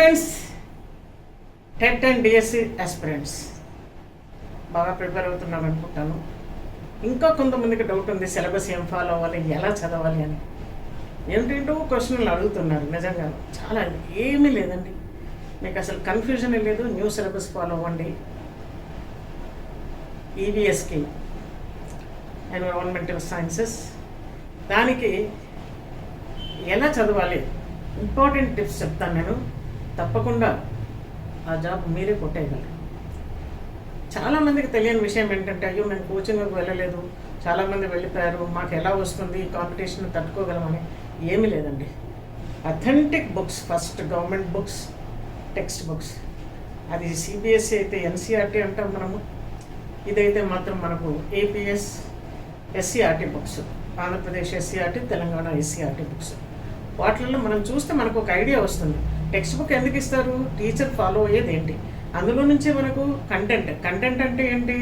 Friends TET and DSC aspirants బాగా prepare అవుతున్నాం అనుకుంటాను. ఇంకా కొంతమందికి డౌట్ ఉంది సిలబస్ ఏం ఫాలో అవ్వాలి ఎలా చదవాలి అని. ఏంటంటో క్వశ్చన్లు అడుగుతున్నారు నిజంగా. చాలా ఏమీ లేదండి. మీకు అసలు కన్ఫ్యూజన్ లేదు న్యూ సిలబస్ ఫాలో అవ్వండి. ఈవీఎస్కి ఎన్విరాన్మెంటల్ సైన్సెస్ దానికి ఎలా చదవాలి? ఇంపార్టెంట్ టిప్స్ చెప్తాను నేను. తప్పకుండా ఆ జాబ్ మీరే కొట్టేయగలరు. చాలామందికి తెలియని విషయం ఏంటంటే అయ్యో మేము కోచింగ్కి వెళ్ళలేదు. చాలామంది వెళ్ళిపోయారు. మాకు ఎలా వస్తుంది? కాంపిటీషన్ తట్టుకోగలమని. ఏమీ లేదండి. Authentic books first government books text books అది సిబిఎస్సి అయితే ఎన్సీఆర్టీ అంటాం మనము. ఇదైతే మాత్రం మనకు APS SCERT books Andhra Pradesh SCERT Telangana SCERT books వాటిల్లో మనం చూస్తే మనకు ఒక ఐడియా వస్తుంది. టెక్స్ట్ బుక్ ఎందుకు ఇస్తారు? టీచర్ ఫాలో అయ్యేది ఏంటి? అందులో నుంచి మనకు కంటెంట్ కంటెంట్ అంటే ఏంటి?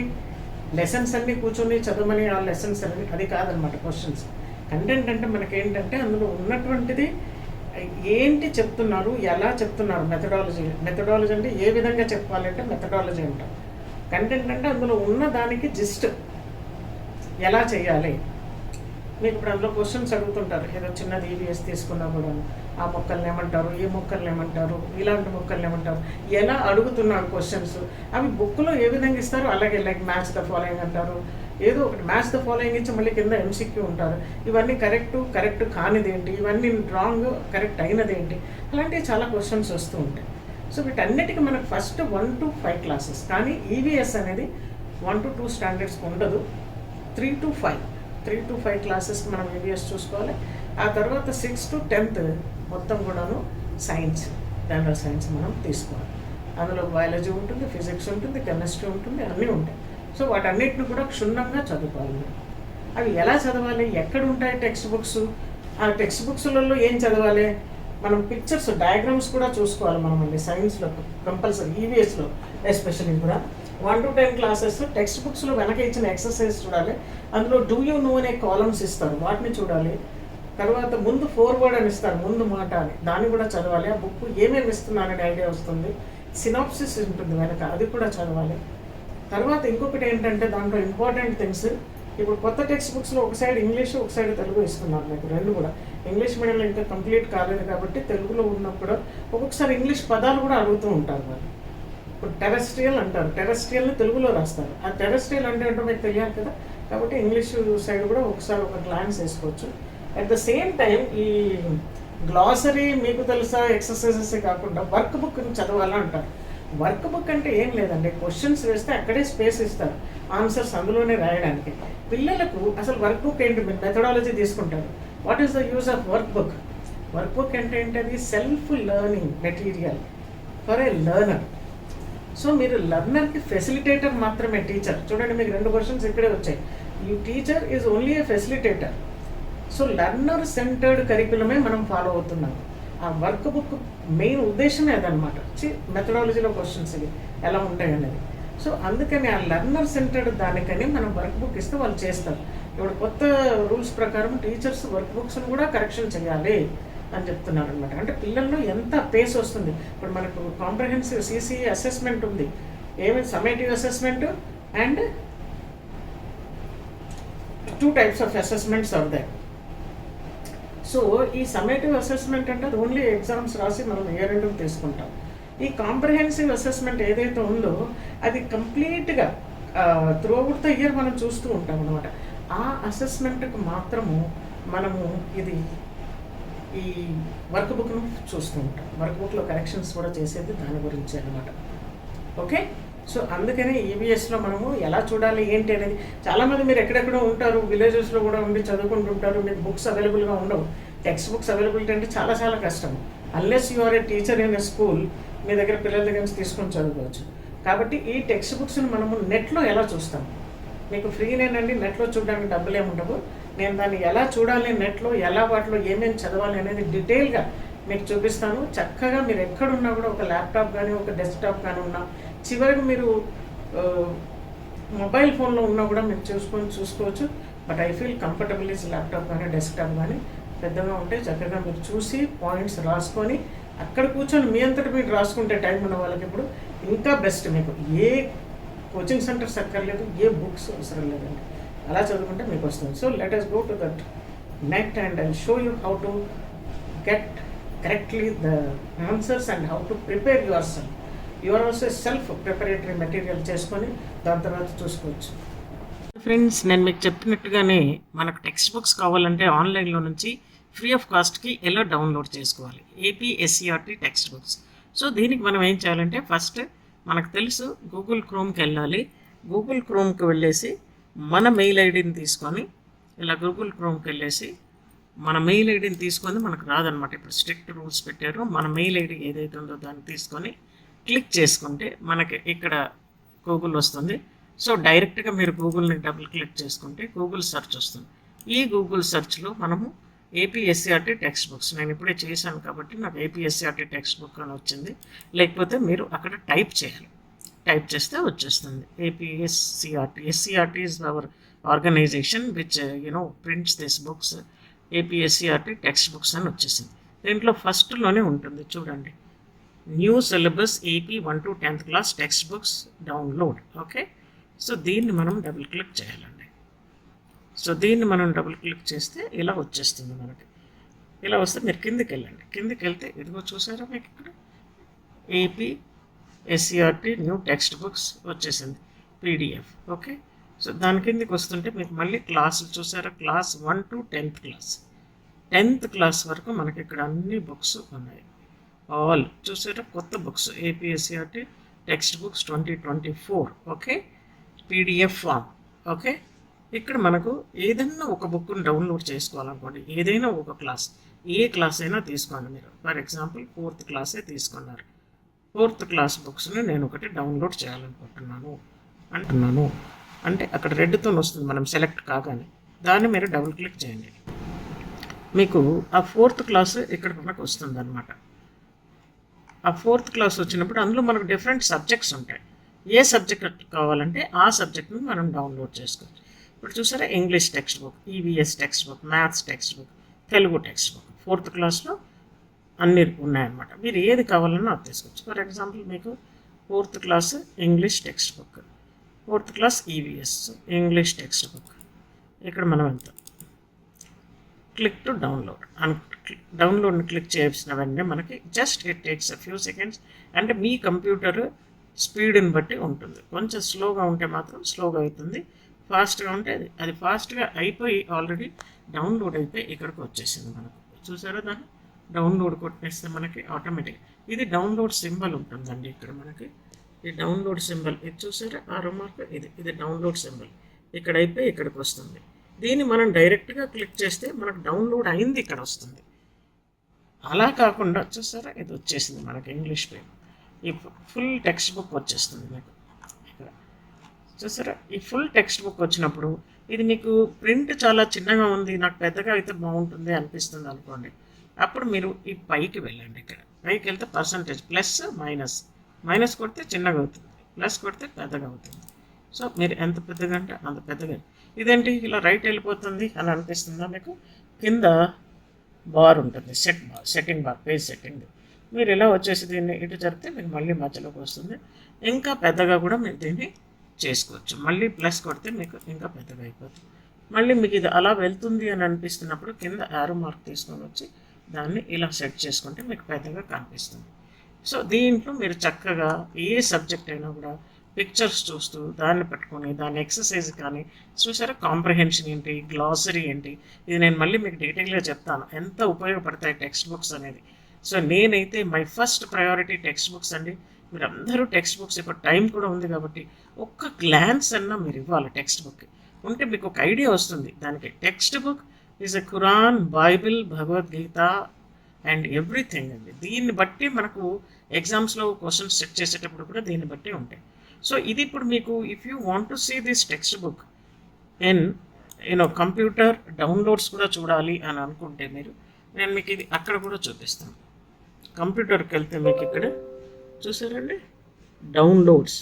లెసన్స్ అన్ని కూర్చొని చదవమని ఆ లెసన్స్ అన్ని అది కాదనమాట క్వశ్చన్స్ కంటెంట్ అంటే మనకి ఏంటంటే అందులో ఉన్నటువంటిది ఏంటి చెప్తున్నారు? ఎలా చెప్తున్నారు? మెథడాలజీ మెథడాలజీ అంటే ఏ విధంగా చెప్పాలంటే మెథడాలజీ అంటాం. కంటెంట్ అంటే అందులో ఉన్న దానికి జిస్ట్ ఎలా చేయాలి? మీకు ఇప్పుడు అందులో క్వశ్చన్స్ అడుగుతుంటారు ఏదో చిన్నది ఈవీఎస్ తీసుకున్నా కూడా ఆ మొక్కల్ని ఏమంటారు? ఏ మొక్కల్ని ఏమంటారు? ఇలాంటి మొక్కల్ని ఏమంటారు? ఎలా అడుగుతున్నారు క్వశ్చన్స్ అవి బుక్లో ఏ విధంగా ఇస్తారో అలాగే లైక్ మ్యాచ్ ద ఫాలోయింగ్ అంటారు. ఏదో ఒకటి మ్యాచ్ ద ఫాలోయింగ్ ఇచ్చి మళ్ళీ కింద ఎంసీక్యూ ఉంటారు. ఇవన్నీ కరెక్ట్ కరెక్ట్ కానిది ఏంటి ఇవన్నీ రాంగ్ కరెక్ట్ అయినది ఏంటి అలాంటివి చాలా క్వశ్చన్స్ వస్తూ ఉంటాయి. సో వీటన్నిటికీ మనకు first one to five classes కానీ ఈవీఎస్ అనేది వన్ టు టూ స్టాండర్డ్స్కి ఉండదు. Three to five three to five classes మనం ఏబిఎస్ చూసుకోవాలి. ఆ తర్వాత సిక్స్ టు టెన్త్ మొత్తం కూడాను సైన్స్ జనరల్ సైన్స్ మనం తీసుకోవాలి. అందులో బయాలజీ ఉంటుంది ఫిజిక్స్ ఉంటుంది కెమిస్ట్రీ ఉంటుంది అన్నీ ఉంటాయి. సో వాటన్నిటిని కూడా క్షుణ్ణంగా చదువుకోవాలి అవి ఎలా చదవాలి? ఎక్కడ ఉంటాయి టెక్స్ట్ బుక్స్ ఆ టెక్స్ట్ బుక్స్లలో ఏం చదవాలి? మనం పిక్చర్స్ డయాగ్రామ్స్ కూడా చూసుకోవాలి మనం అండి సైన్స్లో కంపల్సరీ ఈవీఎస్లో ఎస్పెషల్లీ కూడా. One to ten classes text బుక్స్లో వెనక ఇచ్చిన ఎక్సర్సైజ్ చూడాలి. అందులో డూ యూ నో అనే కాలమ్స్ ఇస్తారు. వాటిని చూడాలి. తర్వాత ముందు ఫోర్వర్డ్ అని ఇస్తారు. ముందు మాట అని. దాన్ని కూడా చదవాలి. ఆ బుక్ ఏమేమి ఇస్తున్నారనే ఐడియా వస్తుంది. సినాప్సిస్ ఉంటుంది వెనక. అది కూడా చదవాలి. తర్వాత ఇంకొకటి ఏంటంటే దాంట్లో ఇంపార్టెంట్ థింగ్స్ ఇప్పుడు కొత్త టెక్స్ట్ బుక్స్లో ఒక సైడ్ ఇంగ్లీష్ ఒక సైడ్ తెలుగు ఇస్తున్నారు మీకు. రెండు కూడా. ఇంగ్లీష్ మీడియంలో ఇంకా కంప్లీట్ కాలేదు కాబట్టి తెలుగులో ఉన్నప్పుడు ఒక్కొక్కసారి ఇంగ్లీష్ పదాలు కూడా అడుగుతూ ఉంటారు వాళ్ళు. ఇప్పుడు టెరెస్ట్రియల్ అంటారు. టెరెస్ట్రియల్ని తెలుగులో రాస్తారు. ఆ టెరెస్ట్రియల్ అంటే ఏంటో మీకు తెలియాలి కదా? కాబట్టి ఇంగ్లీష్ సైడ్ కూడా ఒకసారి ఒక గ్లాన్స్ వేసుకోవచ్చు. అట్ ద సేమ్ టైం ఈ గ్లాసరీ మీకు తెలుసా ఎక్సర్సైజెస్ కాకుండా వర్క్ బుక్ చదవాలని అంటారు. వర్క్ బుక్ అంటే ఏం లేదండి. క్వశ్చన్స్ వేస్తే అక్కడే స్పేస్ ఇస్తారు. ఆన్సర్స్ అందులోనే రాయడానికి. పిల్లలకు అసలు వర్క్ బుక్ ఏంటి? మీరు మెథడాలజీ తీసుకుంటారు. What is the use of work book work book అంటే ఏంటి? అది self learning material for a learner so మీరు లర్నర్కి ఫెసిలిటేటర్ మాత్రమే టీచర్. చూడండి మీకు రెండు క్వశ్చన్స్ ఇక్కడే వచ్చాయి. You teacher is only a facilitator so learner centred కరికులమే మనం ఫాలో అవుతున్నాం. ఆ వర్క్ బుక్ మెయిన్ ఉద్దేశమే అదనమాట మెథడాలజీలో క్వశ్చన్స్ ఇవి. ఎలా ఉంటాయి అనేది. సో అందుకని ఆ లర్నర్ సెంటర్డ్ దానికని మనం వర్క్ బుక్ ఇస్తే వాళ్ళు చేస్తారు. ఇప్పుడు కొత్త రూల్స్ ప్రకారం టీచర్స్ వర్క్ బుక్స్ని కూడా కరెక్షన్ చేయాలి. అని చెప్తున్నారు అనమాట అంటే పిల్లల్లో ఎంత పేస్ వస్తుంది? ఇప్పుడు మనకు కాంప్రహెన్సివ్ సిసిఈ అసెస్మెంట్ ఉంది. ఏమి? Summative assessment and two types of assessments are that so ఈ సమేటివ్ అసెస్మెంట్ అంటే అది ఓన్లీ ఎగ్జామ్స్ రాసి మనం ఏ రెండు తీసుకుంటాం. ఈ కాంప్రహెన్సివ్ అసెస్మెంట్ ఏదైతే ఉందో అది కంప్లీట్గా త్రూ అవుట్ ద ఇయర్ మనం చూస్తూ ఉంటాం అనమాట ఆ అసెస్మెంట్కి మాత్రము మనము ఇది ఈ వర్క్ బుక్ను చూస్తూ ఉంటాం. వర్క్ బుక్లో కరెక్షన్స్ కూడా చేసేది దాని గురించి అనమాట ఓకే సో అందుకనే ఈబీఎస్లో మనము ఎలా చూడాలి ఏంటి అనేది చాలామంది మీరు ఎక్కడెక్కడో ఉంటారు విలేజెస్లో కూడా ఉండి చదువుకుంటుంటారు మీకు బుక్స్ అవైలబుల్గా ఉండవు. టెక్స్ట్ బుక్స్ అవైలబిలిటీ అంటే చాలా చాలా కష్టం. Unless you are a teacher in a school మీ దగ్గర పిల్లల దగ్గర నుంచి తీసుకొని చదువుకోవచ్చు. కాబట్టి ఈ టెక్స్ట్ బుక్స్ని మనము నెట్లో ఎలా చూస్తాం? మీకు ఫ్రీనేనండి నెట్లో చూడడానికి డబ్బులు ఏమి ఉండవు. నేను దాన్ని ఎలా చూడాలి నెట్లో ఎలా వాటిలో ఏమేమి చదవాలి అనేది డీటెయిల్గా మీకు చూపిస్తాను. చక్కగా మీరు ఎక్కడున్నా కూడా ఒక ల్యాప్టాప్ కానీ ఒక డెస్క్టాప్ కానీ ఉన్నా చివరికి మీరు మొబైల్ ఫోన్లో ఉన్నా కూడా మీరు చూసుకొని చూసుకోవచ్చు. But I feel comfortable is laptop కానీ డెస్క్టాప్ కానీ పెద్దగా ఉంటే చక్కగా మీరు చూసి పాయింట్స్ రాసుకొని అక్కడ కూర్చొని మీ అంతటి మీరు రాసుకుంటే టైం ఉన్న వాళ్ళకి ఇప్పుడు ఇంకా బెస్ట్ మీకు. ఏ కోచింగ్ సెంటర్స్ అక్కర్లేదు ఏ బుక్స్ అవసరం లేదండి. అలా చదువుకుంటే మీకు వస్తుంది. So let us go to that net and I show you how to get correctly the answers and how to prepare yourself your also self preparatory material చేసుకొని దాని తర్వాత చూసుకోవచ్చు. ఫ్రెండ్స్ నేను మీకు చెప్పినట్టుగానే మనకు టెక్స్ట్ బుక్స్ కావాలంటే ఆన్లైన్లో నుంచి ఫ్రీ ఆఫ్ కాస్ట్కి ఎలా డౌన్లోడ్ చేసుకోవాలి? ఏపీఎస్సిఆర్టీ టెక్స్ట్ బుక్స్ సో దీనికి మనం ఏం చేయాలంటే ఫస్ట్ మనకు తెలుసు గూగుల్ క్రోమ్కి వెళ్ళాలి. గూగుల్ క్రోమ్కి వెళ్ళేసి మన మెయిల్ ఐడిని తీసుకొని ఇలా గూగుల్ క్రోమ్కి వెళ్ళేసి మన మెయిల్ ఐడిని తీసుకొని మనకు రాదనమాట ఇప్పుడు స్ట్రిక్ట్ రూల్స్ పెట్టారు. మన మెయిల్ ఐడి ఏదైతే ఉందో దాన్ని తీసుకొని క్లిక్ చేసుకుంటే మనకి ఇక్కడ గూగుల్ వస్తుంది. సో డైరెక్ట్గా మీరు గూగుల్ని డబుల్ క్లిక్ చేసుకుంటే గూగుల్ సెర్చ్ వస్తుంది. ఈ గూగుల్ సెర్చ్లో మనము ఏపీఎస్సీఆర్టీ టెక్స్ట్ బుక్స్ నేను ఇప్పుడే చేశాను కాబట్టి నాకు ఏపీఎస్సీఆర్టీ టెక్స్ట్ బుక్ అని వచ్చింది. లేకపోతే మీరు అక్కడ టైప్ చేయాలి. టైప్ చేస్తే వచ్చేస్తుంది. APSCERT SCERT is our organisation which you know prints this books APSCERT text books అని వచ్చేసింది. దీంట్లో ఫస్ట్లోనే ఉంటుంది. చూడండి. New syllabus AP one to tenth class text books download okay so దీన్ని మనం డబుల్ క్లిక్ చేయాలండి. సో దీన్ని మనం డబుల్ క్లిక్ చేస్తే ఇలా వచ్చేస్తుంది మనకి. ఇలా వస్తే మీరు కిందికి వెళ్ళండి. కిందికి వెళ్తే ఇదిగో చూసారా మీకు ఇక్కడ? AP SCERT new text books వచ్చేసింది. పీడిఎఫ్ ఓకే సో దాని కిందికి వస్తుంటే మీకు మళ్ళీ క్లాసులు చూసారా? Class one to tenth class tenth class వరకు మనకి ఇక్కడ అన్ని బుక్స్ ఉన్నాయి. ఆల్ చూసారా? కొత్త books APSCERT text books twenty twenty four okay PDF form okay ఇక్కడ మనకు ఏదైనా ఒక బుక్ని డౌన్లోడ్ చేసుకోవాలనుకోండి ఏదైనా ఒక క్లాస్ ఏ క్లాస్ అయినా తీసుకోండి మీరు. ఫర్ ఎగ్జాంపుల్ ఫోర్త్ క్లాసే తీసుకున్నారు. ఫోర్త్ క్లాస్ బుక్స్ని నేను ఒకటి డౌన్లోడ్ చేయాలనుకుంటున్నాను. అంటున్నాను. అంటే అక్కడ రెడ్తో వస్తుంది మనం సెలెక్ట్ కాగానే. దాన్ని మీరు డబుల్ క్లిక్ చేయండి. మీకు ఆ ఫోర్త్ క్లాస్ ఇక్కడ మనకు వస్తుంది అనమాట ఆ ఫోర్త్ క్లాస్ వచ్చినప్పుడు అందులో మనకు డిఫరెంట్ సబ్జెక్ట్స్ ఉంటాయి. ఏ సబ్జెక్ట్ కావాలంటే ఆ సబ్జెక్ట్ని మనం డౌన్లోడ్ చేసుకోవచ్చు. ఇప్పుడు చూసారా? English text book EVS text book maths text book Telugu text book fourth క్లాస్లో అన్నీ ఉన్నాయన్నమాట. మీరు ఏది కావాలన్నా అది తీసుకోవచ్చు ఫర్ ఎగ్జాంపుల్ మీకు fourth class English text book fourth class EVS English text book ఇక్కడ మనం వెళ్తాం క్లిక్ టు డౌన్లోడ్ అని డౌన్లోడ్ని క్లిక్ చేసిన వెంటనే మనకి just it takes a few seconds అంటే మీ కంప్యూటర్ స్పీడ్ని బట్టి ఉంటుంది. కొంచెం స్లోగా ఉంటే మాత్రం స్లోగా అవుతుంది. ఫాస్ట్గా ఉంటే అది అది ఫాస్ట్గా అయిపోయి ఆల్రెడీ డౌన్లోడ్ అయిపోయి ఇక్కడికి వచ్చేసింది మనకు. చూసారా దాన్ని? డౌన్లోడ్ కొట్టేస్తే మనకి ఆటోమేటిక్. ఇది డౌన్లోడ్ సింబల్ ఉంటుందండి ఇక్కడ మనకి. ఈ డౌన్లోడ్ సింబల్ ఇది చూసారా? ఆ రిమార్క్ ఇది. ఇది డౌన్లోడ్ సింబల్. ఇక్కడైపోయి ఇక్కడికి వస్తుంది. దీన్ని మనం డైరెక్ట్గా క్లిక్ చేస్తే మనకు డౌన్లోడ్ అయింది ఇక్కడ వస్తుంది. అలా కాకుండా చూసారా? ఇది వచ్చేసింది మనకి ఇంగ్లీష్ పేరు ఈ ఫుల్ టెక్స్ట్ బుక్ వచ్చేస్తుంది మీకు. చూసారా ఈ ఫుల్ టెక్స్ట్ బుక్ వచ్చినప్పుడు ఇది మీకు ప్రింట్ చాలా చిన్నగా ఉంది నాకు పెద్దగా అయితే బాగుంటుంది అనిపిస్తుంది అనుకోండి. అప్పుడు మీరు ఈ పైకి వెళ్ళండి ఇక్కడ. పైకి వెళ్తే పర్సంటేజ్ ప్లస్ మైనస్ మైనస్ కొడితే చిన్నగా అవుతుంది. ప్లస్ కొడితే పెద్దగా అవుతుంది. సో మీరు ఎంత పెద్దగా అంటే అంత పెద్దగా. ఇదేంటి? ఇలా రైట్ వెళ్ళిపోతుంది అని అనిపిస్తుందా మీకు? కింద బార్ ఉంటుంది set bar setting bar page setting మీరు ఇలా వచ్చేసి దీన్ని ఇటు జరిపితే మీకు మళ్ళీ మధ్యలోకి వస్తుంది. ఇంకా పెద్దగా కూడా మీరు దీన్ని చేసుకోవచ్చు. మళ్ళీ ప్లస్ కొడితే మీకు ఇంకా పెద్దగా అయిపోతుంది మళ్ళీ మీకు ఇది అలా వెళ్తుంది అని అనిపిస్తున్నప్పుడు కింద యారో మార్క్ తీసుకొని వచ్చి దాన్ని ఇలా సెట్ చేసుకుంటే మీకు పెద్దగా కనిపిస్తుంది. సో దీంట్లో మీరు చక్కగా ఏ సబ్జెక్ట్ అయినా కూడా పిక్చర్స్ చూస్తూ దాన్ని పెట్టుకొని దాని ఎక్సర్సైజ్ కానీ చూసారా? కాంప్రహెన్షన్ ఏంటి? గ్లాసరీ ఏంటి? ఇది నేను మళ్ళీ మీకు డీటెయిల్గా చెప్తాను. ఎంత ఉపయోగపడతాయి టెక్స్ట్ బుక్స్ అనేది? సో నేనైతే my first priority text books అండి. మీరు అందరూ టెక్స్ట్ బుక్స్ ఇప్పుడు టైం కూడా ఉంది కాబట్టి ఒక్క గ్లాన్స్ అన్నా మీరు ఇవ్వాలి టెక్స్ట్ బుక్ ఉంటే మీకు ఒక ఐడియా వస్తుంది. దానికి text book is a Quran Bible Bhagavad Gita and everything అండి. దీన్ని బట్టి మనకు ఎగ్జామ్స్లో క్వశ్చన్స్ సెట్ చేసేటప్పుడు కూడా దీన్ని బట్టి ఉంటాయి. సో ఇది ఇప్పుడు మీకు if you want to see this text book in you know computer downloads కూడా చూడాలి అని అనుకుంటే మీరు నేను మీకు ఇది అక్కడ కూడా చూపిస్తాను. కంప్యూటర్కి వెళ్తే మీకు ఇక్కడ చూసారండి? డౌన్లోడ్స్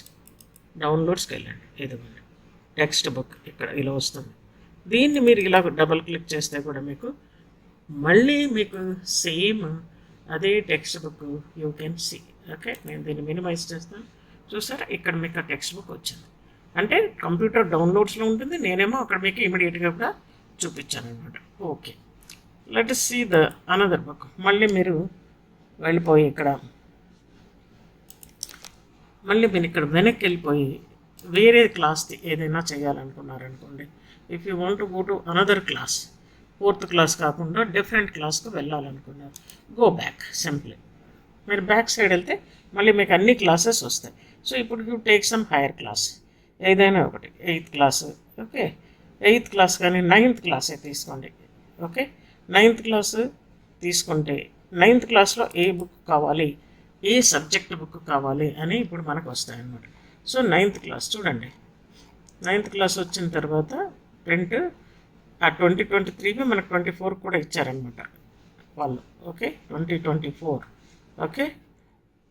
డౌన్లోడ్స్కి వెళ్ళండి. ఇదిగోండి టెక్స్ట్ బుక్ ఇక్కడ ఇలా వస్తుంది. దీన్ని మీరు ఇలా డబల్ క్లిక్ చేస్తే కూడా మీకు మళ్ళీ మీకు సేమ్ అదే text book you can see okay నేను దీన్ని మినిమైజ్ చేస్తాను చూసారా? ఇక్కడ మీకు ఆ టెక్స్ట్ బుక్ వచ్చింది. అంటే కంప్యూటర్ డౌన్లోడ్స్లో ఉంటుంది. నేనేమో అక్కడ మీకు ఇమీడియట్గా కూడా చూపించాను అనమాట okay let see the another book మళ్ళీ మీరు వెళ్ళిపోయి ఇక్కడ మళ్ళీ మీరు ఇక్కడ వెనక్కి వెళ్ళిపోయి వేరే క్లాస్ది ఏదైనా చేయాలనుకున్నారనుకోండి if you want go to another class fourth class కాకుండా డిఫరెంట్ క్లాస్కి వెళ్ళాలనుకున్నారు. గో బ్యాక్ సింప్లీ మీరు బ్యాక్ సైడ్ వెళ్తే మళ్ళీ మీకు అన్ని క్లాసెస్ వస్తాయి. సో ఇప్పుడు you take some higher class ఏదైనా ఒకటి eighth class okay eighth class కానీ నైన్త్ క్లాసే తీసుకోండి ఓకే నైన్త్ క్లాస్ తీసుకుంటే నైన్త్ క్లాస్లో ఏ బుక్ కావాలి? ఏ సబ్జెక్ట్ బుక్ కావాలి అని ఇప్పుడు మనకు వస్తాయన్నమాట. సో నైన్త్ క్లాస్ చూడండి. నైన్త్ క్లాస్ వచ్చిన తర్వాత ప్రింట్ ఆ ట్వంటీ ట్వంటీ త్రీకి మనకు ట్వంటీ ఫోర్ కూడా ఇచ్చారనమాట వాళ్ళు. Okay? Twenty twenty four. Okay?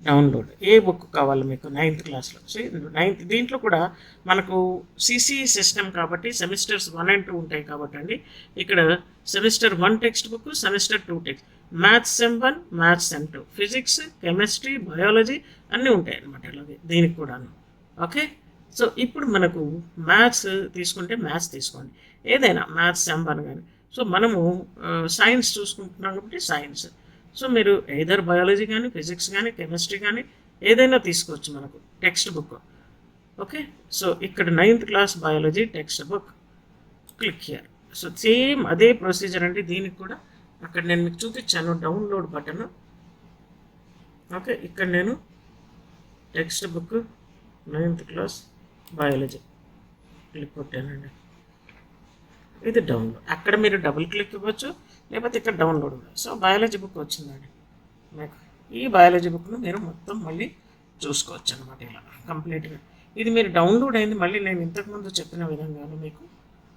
Download. A book కావాలి మీకు నైన్త్ క్లాస్లో? నైన్త్ దీంట్లో కూడా మనకు సిసి సిస్టమ్ కాబట్టి సెమిస్టర్స్ వన్ అండ్ టూ ఉంటాయి కాబట్టి అండి ఇక్కడ semester one text book semester two text. Maths sem one maths sem two physics chemistry biology అన్నీ ఉంటాయి అన్నమాట ఇలాగే దీనికి కూడాను. ఓకే సో ఇప్పుడు మనకు మ్యాథ్స్ తీసుకుంటే మ్యాథ్స్ తీసుకోండి. ఏదైనా మ్యాథ్స్ సెమ్ వన్ కానీ సో మనము సైన్స్ చూసుకుంటున్నాం కాబట్టి సైన్స్ సో మీరు ఏదర్ బయాలజీ కానీ ఫిజిక్స్ కానీ కెమిస్ట్రీ కానీ ఏదైనా తీసుకోవచ్చు మనకు టెక్స్ట్ బుక్ ఓకే సో ఇక్కడ ninth class biology text book click here so same అదే ప్రొసీజర్ అండి దీనికి కూడా అక్కడ నేను మీకు చూపించాను డౌన్లోడ్ బటన్ ఓకే ఇక్కడ నేను text book ninth class biology click కొట్టానండి. ఇది డౌన్లోడ్ అక్కడ మీరు డబుల్ క్లిక్ ఇవ్వచ్చు లేకపోతే ఇక్కడ డౌన్లోడ్ సో బయాలజీ బుక్ వచ్చిందండి. మీకు ఈ బయాలజీ బుక్ను మీరు మొత్తం మళ్ళీ చూసుకోవచ్చు అనమాట ఇలా కంప్లీట్గా ఇది మీరు డౌన్లోడ్ అయింది మళ్ళీ నేను ఇంతకుముందు చెప్పిన విధంగానే మీకు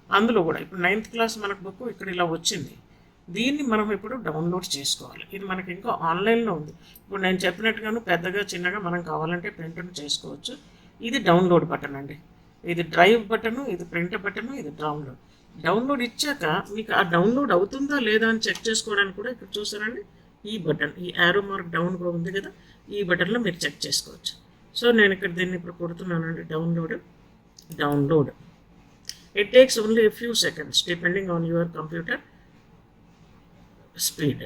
అందులో కూడా ఇప్పుడు నైన్త్ క్లాస్ మనకు బుక్ ఇక్కడ ఇలా వచ్చింది. దీన్ని మనం ఇప్పుడు డౌన్లోడ్ చేసుకోవాలి. ఇది మనకి ఇంకా ఆన్లైన్లో ఉంది. ఇప్పుడు నేను చెప్పినట్టుగాను పెద్దగా చిన్నగా మనం కావాలంటే ప్రింట్ను చేసుకోవచ్చు. ఇది డౌన్లోడ్ బటన్ అండి. ఇది డ్రైవ్ బటను ఇది ప్రింట్ బటను ఇది డౌన్లోడ్ డౌన్లోడ్ ఇచ్చాక మీకు ఆ డౌన్లోడ్ అవుతుందా లేదా అని చెక్ చేసుకోవడానికి కూడా ఇక్కడ చూసారండి. ఈ బటన్ ఈ యారో మార్క్ డౌన్గా ఉంది కదా. ఈ బటన్లో మీరు చెక్ చేసుకోవచ్చు. సో నేను ఇక్కడ దీన్ని ఇప్పుడు కొడుతున్నానండి. Download download it takes only few seconds depending on your computer speed.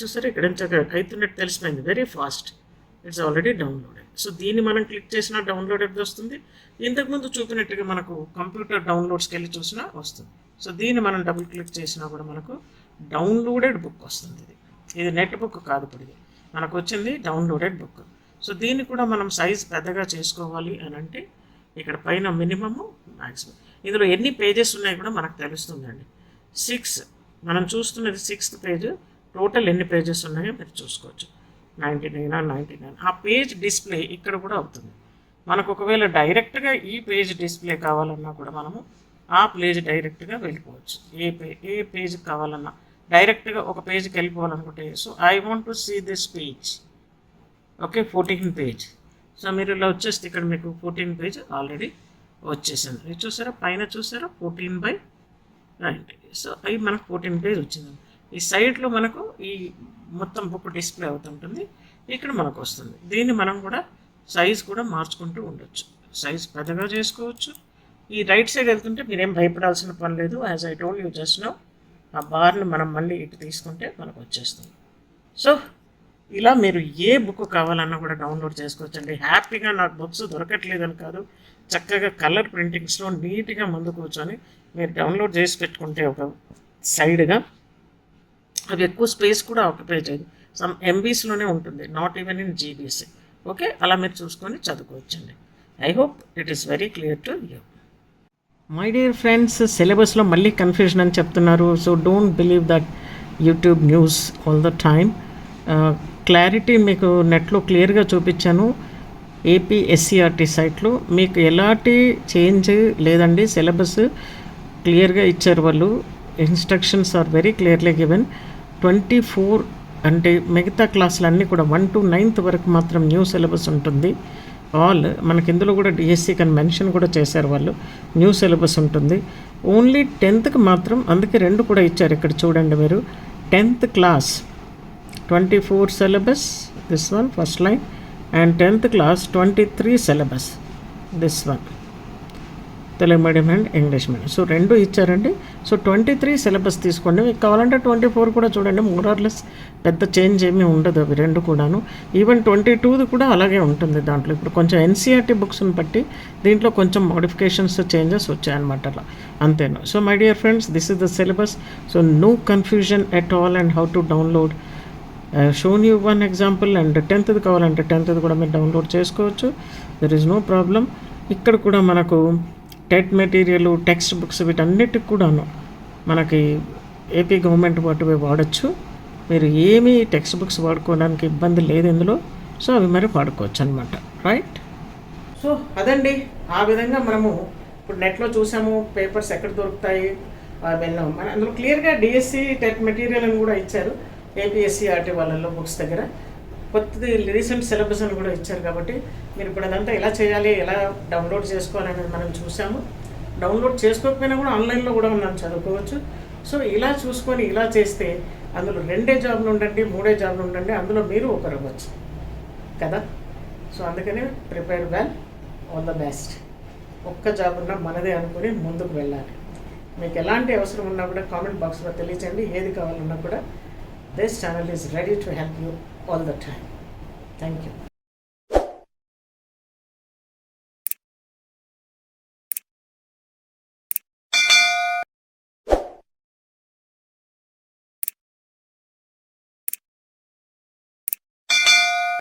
చూసారా ఇక్కడ అవుతున్నట్టు తెలిసిపోయింది. Very fast it's already downloaded so దీన్ని మనం క్లిక్ చేసినా డౌన్లోడెడ్ వస్తుంది? ఇంతకుముందు చూపినట్టుగా మనకు కంప్యూటర్ డౌన్లోడ్స్కి వెళ్ళి చూసినా వస్తుంది. సో దీన్ని మనం డబుల్ క్లిక్ చేసినా కూడా మనకు డౌన్లోడెడ్ బుక్ వస్తుంది ఇది. ఇది నెట్ బుక్ కాదు ఇప్పుడు ఇది. మనకు వచ్చింది డౌన్లోడెడ్ బుక్ సో దీన్ని కూడా మనం సైజ్ పెద్దగా చేసుకోవాలి అని అంటే ఇక్కడ పైన మినిమము మ్యాక్సిమం ఇందులో ఎన్ని పేజెస్ ఉన్నాయో కూడా మనకు తెలుస్తుందండి. సిక్స్ మనం చూస్తున్నది సిక్స్త్ పేజ్ టోటల్ ఎన్ని పేజెస్ ఉన్నాయో మీరు చూసుకోవచ్చు. నైంటీ నైన్ నైంటీ నైన్ ఆ పేజ్ డిస్ప్లే ఇక్కడ కూడా అవుతుంది. మనకు ఒకవేళ డైరెక్ట్గా ఈ పేజ్ డిస్ప్లే కావాలన్నా కూడా మనము ఆ పేజ్ డైరెక్ట్గా వెళ్ళిపోవచ్చు. ఏ పే ఏ పేజ్ కావాలన్నా. డైరెక్ట్గా ఒక పేజ్కి వెళ్ళిపోవాలనుకుంటే so I want to see this page okay fourteen page so మీరు ఇలా వచ్చేస్తే ఇక్కడ మీకు ఫోర్టీన్ పేజ్ ఆల్రెడీ వచ్చేసింది. ఇది చూసారా? పైన చూసారా? ఫోర్టీన్ బై సో అవి మనకు ఫోర్టీన్ పేజ్ వచ్చింది. ఈ సైడ్లో మనకు ఈ మొత్తం బుక్ డిస్ప్లే అవుతుంటుంది ఇక్కడ మనకు వస్తుంది. దీన్ని మనం కూడా సైజ్ కూడా మార్చుకుంటూ ఉండొచ్చు. సైజ్ పెద్దగా చేసుకోవచ్చు. ఈ రైట్ సైడ్ వెళ్తుంటే మీరేం భయపడాల్సిన పని లేదు. As I told you just know ఆ బార్ని మనం మళ్ళీ ఇటు తీసుకుంటే మనకు వచ్చేస్తుంది. సో ఇలా మీరు ఏ బుక్ కావాలన్నా కూడా డౌన్లోడ్ చేసుకోవచ్చండి. హ్యాపీగా నాకు బుక్స్ దొరకట్లేదని కాదు. చక్కగా కలర్ ప్రింటింగ్స్లో నీట్గా ముందు కూర్చొని మీరు డౌన్లోడ్ చేసి పెట్టుకుంటే ఒక సైడ్గా అవి ఎక్కువ స్పేస్ కూడా ఆక్యుపై చేయదు. సమ్ ఎంబీస్లోనే ఉంటుంది not even in GBs okay అలా మీరు చూసుకొని చదువుకోవచ్చండి. I hope it is very clear to you my dear friends సిలబస్లో మళ్ళీ కన్ఫ్యూజన్ అని చెప్తున్నారు. So don't believe that YouTube news all the time clarity మీకు నెట్లో క్లియర్గా చూపించాను. ఏపీ ఎస్సీఆర్టీ సైట్లో మీకు ఎలాంటి చేంజ్ లేదండి. సిలబస్ క్లియర్గా ఇచ్చారు వాళ్ళు. Instructions are very clearly given. Twenty four అంటే మిగతా క్లాసులన్నీ కూడా వన్ టు నైన్త్ వరకు మాత్రం న్యూ సిలబస్ ఉంటుంది. ఆల్ మనకి ఇందులో కూడా డిఎస్సి కానీ మెన్షన్ కూడా చేశారు వాళ్ళు. న్యూ సిలబస్ ఉంటుంది. ఓన్లీ టెన్త్కి మాత్రం అందుకే రెండు కూడా ఇచ్చారు ఇక్కడ చూడండి మీరు. Tenth class twenty four syllabus this one first line. And tenth class twenty three syllabus this one Telugu medium and English medium so రెండు ఇచ్చారండి సో ట్వంటీ త్రీ సిలబస్ తీసుకోండి మీకు కావాలంటే ట్వంటీ ఫోర్ కూడా చూడండి మోరార్లెస్ పెద్ద చేంజ్ ఏమీ ఉండదు అవి రెండు కూడాను ఈవెన్ ట్వంటీ టూది కూడా అలాగే ఉంటుంది దాంట్లో ఇప్పుడు కొంచెం ఎన్సీఆర్టీ బుక్స్ని బట్టి దీంట్లో కొంచెం మోడిఫికేషన్స్ చేంజెస్ వచ్చాయన్నమాట అలా అంతేను so my dear friends this is the syllabus so no confusion at all and how to download shown you one example and టెన్త్ది కావాలంటే టెన్త్ది కూడా మీరు డౌన్లోడ్ చేసుకోవచ్చు. దెర్ ఇస్ నో ప్రాబ్లం ఇక్కడ కూడా మనకు టెట్ మెటీరియల్ టెక్స్ట్ బుక్స్ వీటన్నిటికి కూడాను మనకి ఏపీ గవర్నమెంట్ వాటివి వాడచ్చు. మీరు ఏమీ టెక్స్ట్ బుక్స్ వాడుకోవడానికి ఇబ్బంది లేదు ఇందులో. సో అవి మరి వాడుకోవచ్చు అనమాట రైట్ సో అదండి. ఆ విధంగా మనము ఇప్పుడు నెట్లో చూసాము. పేపర్స్ ఎక్కడ దొరుకుతాయి? ఆ వెళ్ళాము. మన అందులో క్లియర్గా డిఎస్సి టెట్ మెటీరియల్ అని కూడా ఇచ్చారు. ఏపీఎస్సీ ఆర్టీ వాళ్ళల్లో బుక్స్ దగ్గర. కొత్తది రీసెంట్ సిలబస్ అని కూడా ఇచ్చారు కాబట్టి మీరు ఇప్పుడు అదంతా ఎలా చేయాలి ఎలా డౌన్లోడ్ చేసుకోవాలి అనేది మనం చూసాము. డౌన్లోడ్ చేసుకోకపోయినా కూడా ఆన్లైన్లో కూడా మనం చదువుకోవచ్చు. సో ఇలా చూసుకొని ఇలా చేస్తే అందులో రెండే జాబ్లు ఉండండి మూడే జాబ్లు ఉండండి అందులో మీరు ఒకరు అవ్వచ్చు. కదా? సో అందుకని prepare well all the best ఒక్క జాబ్ ఉన్నా మనదే అనుకుని ముందుకు వెళ్ళాలి. మీకు ఎలాంటి అవసరం ఉన్నా కూడా కామెంట్ బాక్స్లో తెలియచేయండి. ఏది కావాలన్నా కూడా This channel is ready to help you all the time. Thank you.